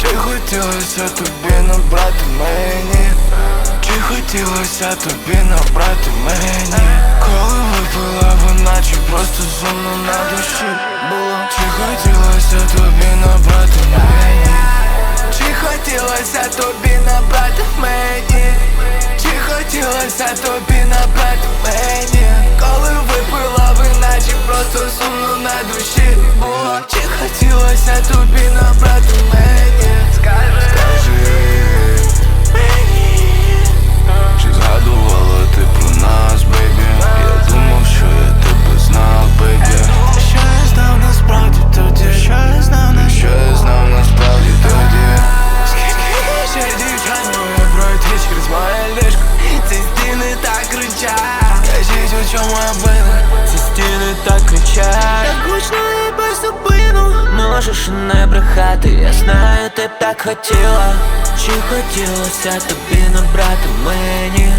Чи хотілося тобі набрати мені? Чи хотілося тобі набрати мені? Коли випила вона, чи просто сумно на душі було? Чи хотілося тобі набрати мені? Чи хотілося тобі набрати мені? Чи хотілося тобі набрати мені? Хотілося Можеш не брехати, я знаю, ти б так хотіла Чи хотілося тобі набрати мені?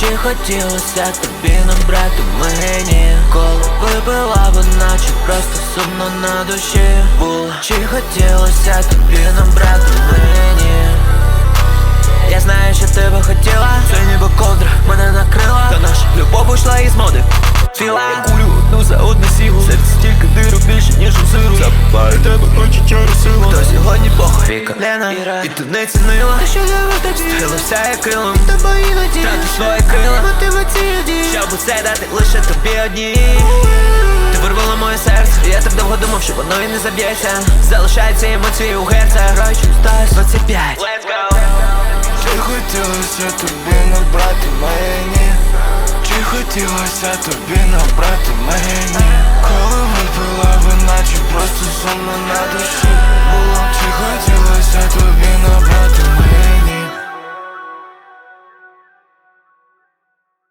Чи хотілося тобі набрати мені? Коли випила вона, чи просто сумно на душі було? Чи хотілося тобі набрати мені? Я знаю, що ти би хотіла Це ніби ковдра мене накрила Та наша любов ушла із моди кулю одну за одну сілу Серце стільки диру більше, ніж у сиру. Забуваю тебе очі через силу. То сьогодні Бог Віка, Лена, Іра. І ти не цінила. Та що я в тобі Стрілився як килим Тобою іноді. Трати свої крила. Мотивацію дій Щоб усе дати лише тобі одній ти вирвала моє серце, я так довго думав, що воно і не заб'ється. Залишаються емоції у герця. Граю стась 25 Let's go Чи хотілося тобі набрати мені? Чи хотілося тобі набрати мені. Коли випила вина, чи просто сумно на душі.